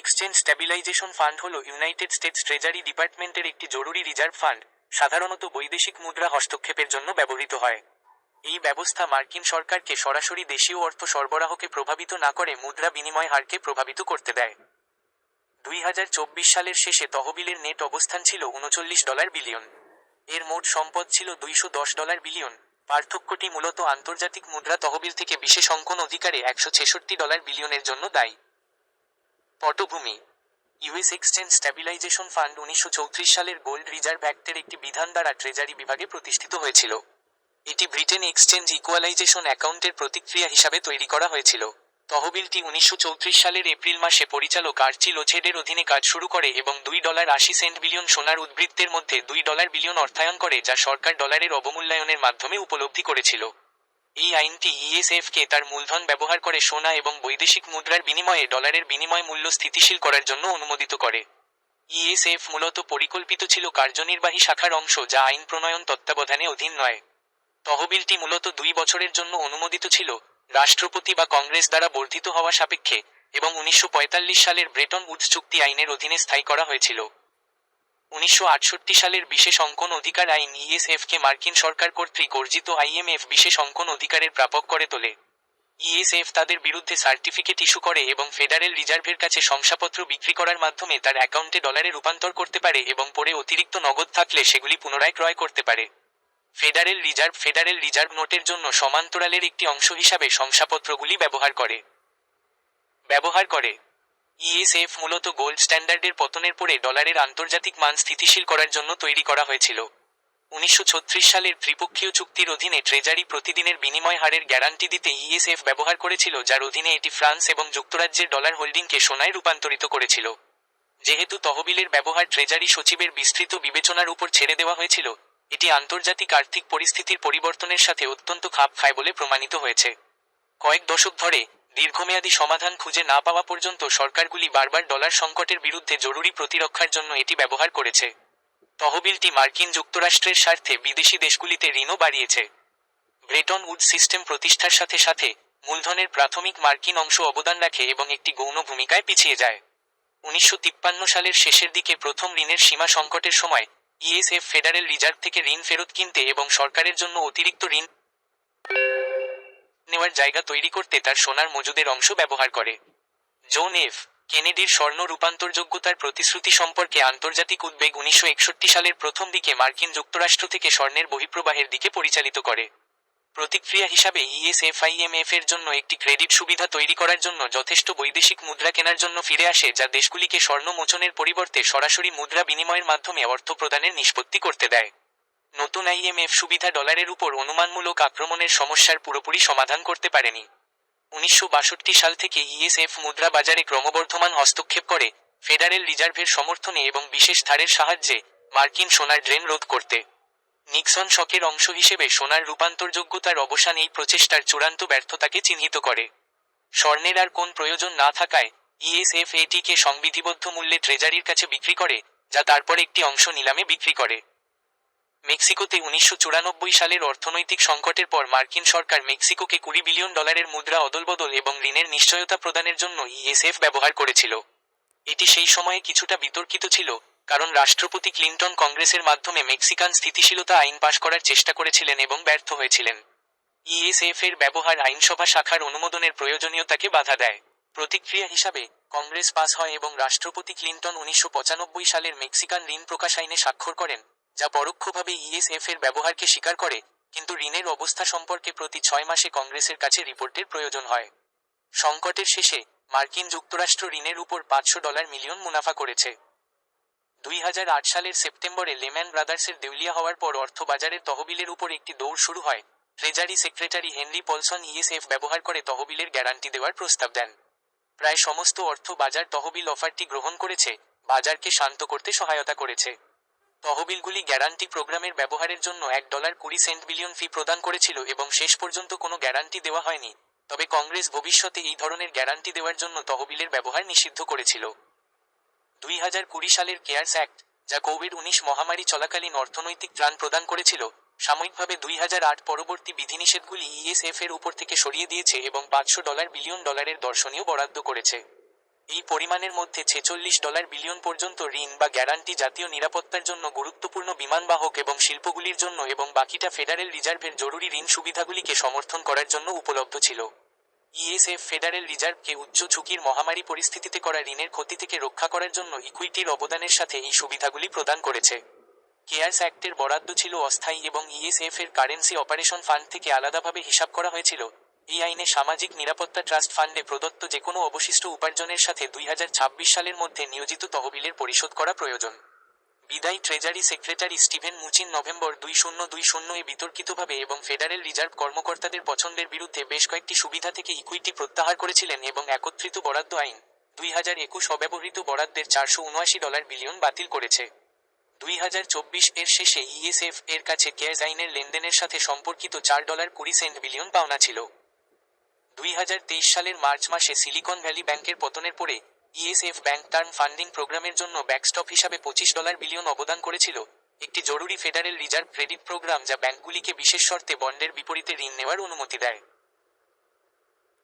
Exchange stabilisation fund হল United States treasury ডিপার্টমেন্টের একটি জরুরি রিজার্ভ ফান্ড, সাধারণত বৈদেশিক মুদ্রা হস্তক্ষেপের জন্য ব্যবহৃত হয়। এই ব্যবস্থা মার্কিন সরকারকে সরাসরি দেশীয় অর্থ সরবরাহকে প্রভাবিত না করে মুদ্রা বিনিময় হারকে প্রভাবিত করতে দেয়। দুই হাজার চব্বিশ সালের শেষে তহবিলের নেট অবস্থান ছিল উনচল্লিশ ডলার বিলিয়ন। এর মোট সম্পদ ছিল দুইশো দশ ডলার বিলিয়ন। পার্থক্যটি মূলত আন্তর্জাতিক মুদ্রা তহবিল থেকে বিশেষ অঙ্কন অধিকারে একশো ছেষট্টি ডলার বিলিয়নের জন্য দায়ী। পটভূমি। ইউএস এক্সচেঞ্জ স্ট্যাবিলাইজেশন ফান্ড উনিশশো চৌত্রিশ সালের গোল্ড রিজার্ভ অ্যাক্টের একটি বিধান দ্বারা ট্রেজারি বিভাগে প্রতিষ্ঠিত হয়েছিল। এটি ব্রিটেন এক্সচেঞ্জ ইকুয়ালাইজেশন অ্যাকাউন্টের প্রতিক্রিয়া হিসাবে তৈরি করা হয়েছিল। তহবিলটি উনিশশো চৌত্রিশ সালের এপ্রিল মাসে পরিচালক আর্চি লোছেডের অধীনে কাজ শুরু করে এবং দুই ডলার আশি সেন্ট বিলিয়ন সোনার উদ্বৃত্তের মধ্যে দুই ডলার বিলিয়ন অর্থায়ন করে, যা সরকার ডলারের অবমূল্যায়নের মাধ্যমে উপলব্ধি করেছিল। এই আইনটি ইএসএফকে তার মূলধন ব্যবহার করে সোনা এবং বৈদেশিক মুদ্রার বিনিময়ে ডলারের বিনিময় মূল্য স্থিতিশীল করার জন্য অনুমোদিত করে। ইএসএফ মূলত পরিকল্পিত ছিল কার্যনির্বাহী শাখার অংশ যা আইন প্রণয়ন তত্ত্বাবধানে অধীন নয়। তহবিলটি মূলত দুই বছরের জন্য অনুমোদিত ছিল, রাষ্ট্রপতি বা কংগ্রেস দ্বারা বর্ধিত হওয়া সাপেক্ষে, এবং উনিশশো পঁয়তাল্লিশ সালের ব্রেটন উডস চুক্তি আইনের অধীনে স্থায়ী করা হয়েছিল। উনিশশো আটষট্টি সালের বিশেষ অঙ্কন অধিকার আইন ইএসএফকে মার্কিন সরকার কর্তৃক অর্জিত আইএমএফ বিশেষ অঙ্কন অধিকারের প্রাপক করে তোলে। ইএসএফ তাদের বিরুদ্ধে সার্টিফিকেট ইস্যু করে এবং ফেডারেল রিজার্ভের কাছে শংসাপত্র বিক্রি করার মাধ্যমে তার অ্যাকাউন্টে ডলারে রূপান্তর করতে পারে এবং পরে অতিরিক্ত নগদ থাকলে সেগুলি পুনরায় ক্রয় করতে পারে। ফেডারেল রিজার্ভ ফেডারেল রিজার্ভ নোটের জন্য সমান্তরালের একটি অংশ হিসাবে শংসাপত্রগুলি ব্যবহার করে। ব্যবহার করে। ইএসএফ মূলত গোল্ড স্ট্যান্ডার্ডের পতনের পরে ডলারের আন্তর্জাতিক মান স্থিতিশীল করার জন্য তৈরি করা হয়েছিল। উনিশশো ছত্রিশ সালের ত্রিপক্ষীয় চুক্তির অধীনে ট্রেজারি প্রতিদিনের বিনিময় হারের গ্যারান্টি দিতে ইএসএফ ব্যবহার করেছিল, যার অধীনে এটি ফ্রান্স এবং যুক্তরাজ্যের ডলার হোল্ডিংকে সোনায় রূপান্তরিত করেছিল। যেহেতু তহবিলের ব্যবহার ট্রেজারি সচিবের বিস্তৃত বিবেচনার উপর ছেড়ে দেওয়া হয়েছিল, এটি আন্তর্জাতিক আর্থিক পরিস্থিতির পরিবর্তনের সাথে অত্যন্ত খাপ খায় বলে প্রমাণিত হয়েছে। কয়েক দশক ধরে দীর্ঘমেয়াদী সমাধান খুঁজে না পাওয়া পর্যন্ত সরকারগুলি বারবার ডলার সংকটের বিরুদ্ধে জরুরি প্রতিরক্ষার জন্য এটি ব্যবহার করেছে। তহবিলটি মার্কিন যুক্তরাষ্ট্রের স্বার্থে বিদেশি দেশগুলিতে ঋণও বাড়িয়েছে। ব্রেটন উড সিস্টেম প্রতিষ্ঠার সাথে সাথে মূলধনের প্রাথমিক মার্কিন অংশ অবদান রাখে এবং একটি গৌণ ভূমিকায় পিছিয়ে যায়। উনিশশো তিপ্পান্ন সালের শেষের দিকে প্রথম ঋণের সীমা সংকটের সময় ইএসএফ ফেডারেল রিজার্ভ থেকে ঋণ ফেরত কিনতে এবং সরকারের জন্য অতিরিক্ত ঋণ নেওয়ার জায়গা তৈরি করতে তার সোনার মজুদের অংশ ব্যবহার করে। জোন এফ, কেনেডির স্বর্ণ রূপান্তরযোগ্যতার প্রতিশ্রুতি সম্পর্কে আন্তর্জাতিক উদ্বেগ উনিশশো একষট্টি সালের প্রথম দিকে মার্কিন যুক্তরাষ্ট্র থেকে স্বর্ণের বহিঃপ্রবাহের দিকে পরিচালিত করে। প্রতিক্রিয়া হিসাবে ইএসএফআইএমএফ এর জন্য একটি ক্রেডিট সুবিধা তৈরি করার জন্য যথেষ্ট বৈদেশিক মুদ্রা কেনার জন্য ফিরে আসে, যা দেশগুলিকে স্বর্ণ মোচনের পরিবর্তে সরাসরি মুদ্রা বিনিময়ের মাধ্যমে অর্থ প্রদানের নিষ্পত্তি করতে দেয়। নতুন আইএমএফ সুবিধা ডলারের উপর অনুমানমূলক আক্রমণের সমস্যার পুরোপুরি সমাধান করতে পারেনি। উনিশশো বাষট্টি সাল থেকে ইএসএফ মুদ্রা বাজারে ক্রমবর্ধমান হস্তক্ষেপ করে, ফেডারেল রিজার্ভের সমর্থনে এবং বিশেষ ধারের সাহায্যে মার্কিন সোনার ড্রেন রোধ করতে। নিক্সন শকের অংশ হিসেবে সোনার রূপান্তরযোগ্যতার অবসান এই প্রচেষ্টার চূড়ান্ত ব্যর্থতাকে চিহ্নিত করে। স্বর্ণের আর কোন প্রয়োজন না থাকায় ইএসএফ এটিকে সংবিধিবদ্ধ মূল্যে ট্রেজারির কাছে বিক্রি করে, যা তারপর একটি অংশ নিলামে বিক্রি করে। মেক্সিকোতে উনিশশো চুরানব্বই সালের অর্থনৈতিক সংকটের পর মার্কিন সরকার মেক্সিকোকে কুড়ি বিলিয়ন ডলারের মুদ্রা, অদলবদল এবং ঋণের নিশ্চয়তা প্রদানের জন্য ইএসএফ ব্যবহার করেছিল। এটি সেই সময়ে কিছুটা বিতর্কিত ছিল, কারণ রাষ্ট্রপতি ক্লিন্টন কংগ্রেসের মাধ্যমে মেক্সিকান স্থিতিশীলতা আইন পাশ করার চেষ্টা করেছিলেন এবং ব্যর্থ হয়েছিলেন। ইএসএফ এর ব্যবহার আইনসভা শাখার অনুমোদনের প্রয়োজনীয়তাকে বাধা দেয়। প্রতিক্রিয়া হিসাবে, কংগ্রেস পাস হয় এবং রাষ্ট্রপতি ক্লিন্টন উনিশশো পঁচানব্বই সালের মেক্সিকান ঋণ প্রকাশ আইনে স্বাক্ষর করেন। যা পরোক্ষভাবে ইএসএফ এর ব্যবহারকে স্বীকার করে, কিন্তু ঋণের অবস্থা সম্পর্কে প্রতি ছয় মাসে কংগ্রেসের কাছে রিপোর্টের প্রয়োজন হয়। সংকটের শেষে মার্কিন যুক্তরাষ্ট্র ঋণের উপর পাঁচশো ডলার মিলিয়ন মুনাফা করেছে। দুই হাজার আট সালের সেপ্টেম্বরে লেম্যান ব্রাদার্সের দেউলিয়া হওয়ার পর অর্থবাজারের তহবিলের উপর একটি দৌড় শুরু হয়। Treasury secretary Henry Paulson ESF ব্যবহার করে তহবিলের গ্যারান্টি দেওয়ার প্রস্তাব দেন। প্রায় সমস্ত অর্থ বাজার তহবিল অফারটি গ্রহণ করেছে, বাজারকে শান্ত করতে সহায়তা করেছে। তহবিলগুলি গ্যারান্টি প্রোগ্রামের ব্যবহারের জন্য এক ডলার কুড়ি সেন্ট বিলিয়ন ফি প্রদান করেছিল এবং শেষ পর্যন্ত কোনো গ্যারান্টি দেওয়া হয়নি। তবে কংগ্রেস ভবিষ্যতে এই ধরনের গ্যারান্টি দেওয়ার জন্য তহবিলের ব্যবহার নিষিদ্ধ করেছিল। দুই হাজার কুড়ি সালের কেয়ারস অ্যাক্ট, যা কোভিড উনিশ মহামারী চলাকালীন অর্থনৈতিক ত্রাণ প্রদান করেছিল, সাময়িকভাবে দুই হাজার আট পরবর্তী বিধিনিষেধগুলি ইএসএফ এর উপর থেকে সরিয়ে দিয়েছে এবং পাঁচশো ডলার বিলিয়ন ডলারের দর্শনীয় বরাদ্দ করেছে। এই পরিমাণের মধ্যে ছেচল্লিশ ডলার বিলিয়ন পর্যন্ত ঋণ বা গ্যারান্টি জাতীয় নিরাপত্তার জন্য গুরুত্বপূর্ণ বিমানবাহক এবং শিল্পগুলির জন্য এবং বাকিটা ফেডারেল রিজার্ভের জরুরি ঋণ সুবিধাগুলিকে সমর্থন করার জন্য উপলব্ধ ছিল। ইএসএফ ফেডারেল রিজার্ভকে উচ্চ ঝুঁকির মহামারী পরিস্থিতিতে করা ঋণের ক্ষতি থেকে রক্ষা করার জন্য ইকুইটির অবদানের সাথে এই সুবিধাগুলি প্রদান করেছে। কেয়ার্স অ্যাক্টের বরাদ্দ ছিল অস্থায়ী এবং ইএসএফ এর কারেন্সি অপারেশন ফান্ড থেকে আলাদাভাবে হিসাব করা হয়েছিল। এই আইনে সামাজিক নিরাপত্তা ট্রাস্ট ফান্ডে প্রদত্ত যে কোনো অবশিষ্ট উপার্জনের সাথে দুই হাজার ছাব্বিশ সালের মধ্যে নিয়োজিত তহবিলের পরিশোধ করা প্রয়োজন। বিদায়ী treasury secretary Steven Mnuchin November দুই শূন্য দুই শূন্য এ বিতর্কিতভাবে এবং ফেডারেল রিজার্ভ কর্মকর্তাদের পছন্দের বিরুদ্ধে বেশ কয়েকটি সুবিধা থেকে ইকুইটি প্রত্যাহার করেছিলেন এবং একত্রিত বরাদ্দ আইন দুই হাজার একুশ অব্যবহৃত বরাদ্দের চারশো উনআশি ডলার বিলিয়ন বাতিল করেছে। দুই হাজার চব্বিশ এর শেষে ইএসএফ এর কাছে কেয়ার্স আইনের লেনদেনের সাথে সম্পর্কিত চার ডলার কুড়ি সেন্ট বিলিয়ন পাওনা ছিল। দুই হাজার তেইশ সালের মার্চ মাসে সিলিকন ভ্যালি ব্যাংকের পতনের পরে ইএসএফ ব্যাংক টার্ম ফান্ডিং প্রোগ্রামের জন্য ব্যাকস্টপ হিসাবে পঁচিশ ডলার বিলিয়ন অবদান করেছিল। একটি জরুরি ফেডারেল রিজার্ভ ক্রেডিট প্রোগ্রাম যা ব্যাংকগুলিকে বিশেষ শর্তে বন্ডের বিপরীতে ঋণ নেওয়ার অনুমতি দেয়।